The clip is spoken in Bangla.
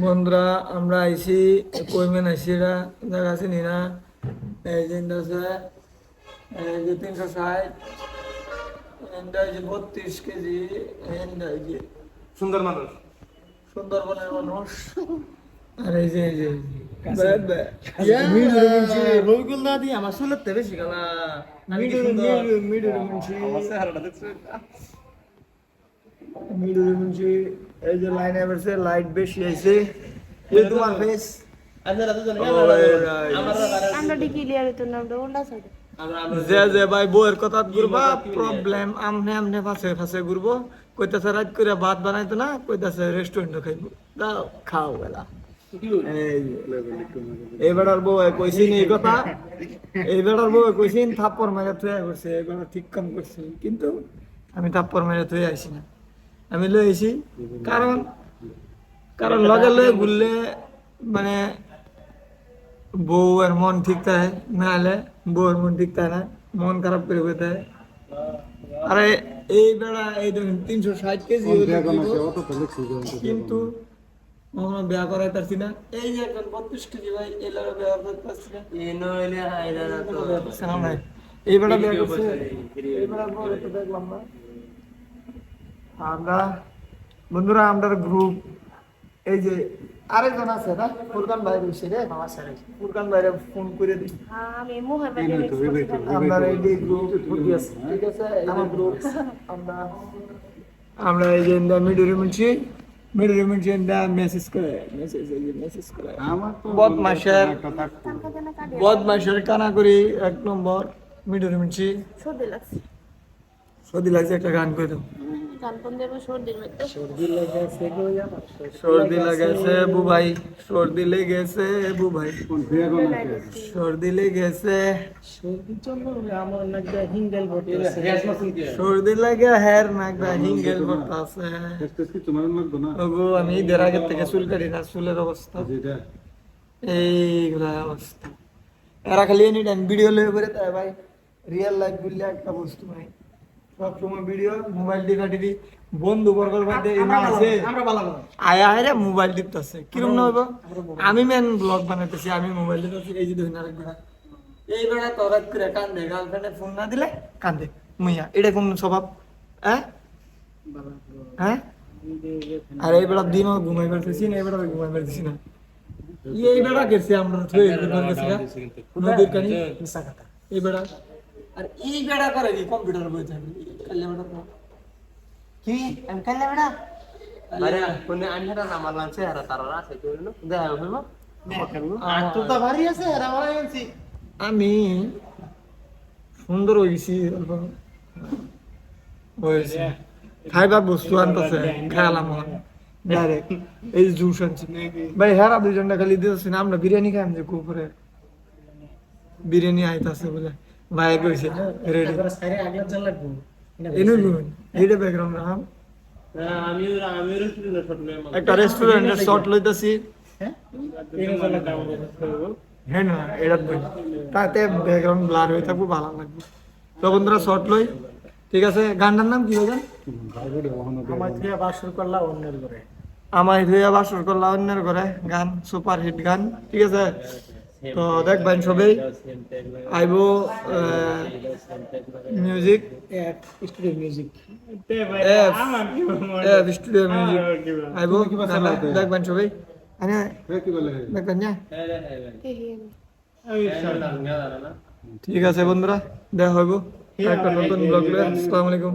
বন্ধুরা আমরা আইছি কইমেন আইছি এরা জায়গা আছে নিনা এই যে আছে এই যে তিনশো ষাট যে বত্রিশ কেজি যে সুন্দর মানুষ। সুন্দরবনের মানুষ। আর এই যে এই যে আমার থেকে মুন্সি এই যে লাইন এভারছে লাইট বেশি আইছে এই তোমার ফেস যে যে ভাই বউয়ের কথা ঘুরবা প্রবলেম আমনে আমনে ফাঁসে ফাঁসে ঘুরবো। কইতাছে রাত করে ভাত বানাইতো না কইতাছে রেস্টুরেন্টে খাইবো। দাও খাও বেলা বউ কইছি এই কথা? বউ থাপ্পর মেরে থুয়ে করছে এগুলো ঠিক কাম করছে। কিন্তু আমি থাপ্পর মেরে থুয়ে আইছি না। আমি লই আইছি। কারণ কারণ লগে লগে ঘুরলে মানে বউয়ের মন ঠিক থাকে না হলে বউয়ের মন ঠিক থাকে না মন খারাপ করে হয়। আরে এই বেড়া এই ধরুন তিনশো ষাট কেজি কিন্তু কখনো বিয়া করাই পারছি না। এই যে একজন বত্রিশ কেজি ভাই এই লড়া বিয়া করতে পারছি না। এই বেড়া বিয়া করছে। এই বেড়া বউ দেখলাম না। আমরা বন্ধুরা আমরা গ্রুপ এই যে আরেকজন আছে না? ফুরকান ভাই বসে রে? ফুরকান ভাইরে ফোন করে দিই। আমি আমরা এই যে গ্রুপ ঠিক আছে? আমার গ্রুপ আমরা আমরা এই যে মিডুরি মুন্সি মিডুরি মুন্সি মেসেজ করে মেসেজ এই যে মেসেজ করে বদমাশের বদমাশের কানাকড়ি এক নম্বর মিডুরি মুন্সি সর্দি লাগছে। সর্দি লাগছে একটা গান করে দাও। কোন দেবো সর্দির মধ্যে সর্দি লাগাইছে বুভাই সর্দি লেগেছে। বুভাই সর্দি লেগেছে সর্দি লাগে হের নাকদা হিঙ্গেল ওগো আমি ঈদের আগে থেকে চুল কাটি না চুলের অবস্থা। এইগুলা অবস্থা। এরা খালি এনি টাইম ভিডিও লয়ে করে তাই ভাই। রিয়েল লাইফ বললে একটা বস্তু ভাই। সব সময় ভিডিও মোবাইল দিয়ে কাটি দি বন্ধু বর্গর মধ্যে ইমা আছে। আয়া আয় রে মোবাইল টিপতেছে কিরম না হইব? আমি মেন ব্লগ বানাইতেছি আমি মোবাইল টিপতেছি এই যে বেড়া এই বেড়া তরাত করে কান্দে গার্লফ্রেন্ডে ফোন না দিলে কান্দে। মুইয়া এটা কোন স্বভাব? হ্যাঁ? হ্যাঁ? আর এই বেড়া দিনও ঘুমাই পারতেছি না এই বেড়া ঘুমাই পারতেছি না। এই বেড়া গেছে আমরা গেছে নদীর কানি এই বেড়া। আর এই বেড়া করে কি কম্পিউটার বই কি আমি কালে বেড়া আরে কোনে আনহারা না মারলাম সে হারা তারা আছে কইলো দেখা হইল আর তো তা ভারী আছে হারা মারা গেছি আমি সুন্দর অল্প হয়েছে খাইবার বস্তু আনতেছে খেয়ালাম ডাইরেক্ট এই জুস আনছি ভাই হেরা দুজনটা খালি দিতেছি না আমরা বিরিয়ানি খাই যে কুপুরে বিরিয়ানি আইতাছে বলে ভাই কইছে রেডি এইটা ব্যাকগ্রাউন্ড রাম আমিও আমিও রেস্টুরেন্টে শট একটা রেস্টুরেন্টের শট লইতাছি। হ্যাঁ? না এটা তাতে ব্যাকগ্রাউন্ড ব্লার হয়ে থাকব ভালো লাগবে। তো বন্ধুরা শর্ট লই। ঠিক আছে গানটার নাম কি হবে আমার ধুয়ে বাসর করলা অন্যের ঘরে। গান সুপার হিট গান। ঠিক আছে? তো দেখবেন সবাই আইব music studio music studio music আইব দেখবেন সবাই। আরে দেখবেন না। ঠিক আছে বন্ধুরা দেখা হইব। একটা নতুন ব্লগ আসসালামু আলাইকুম।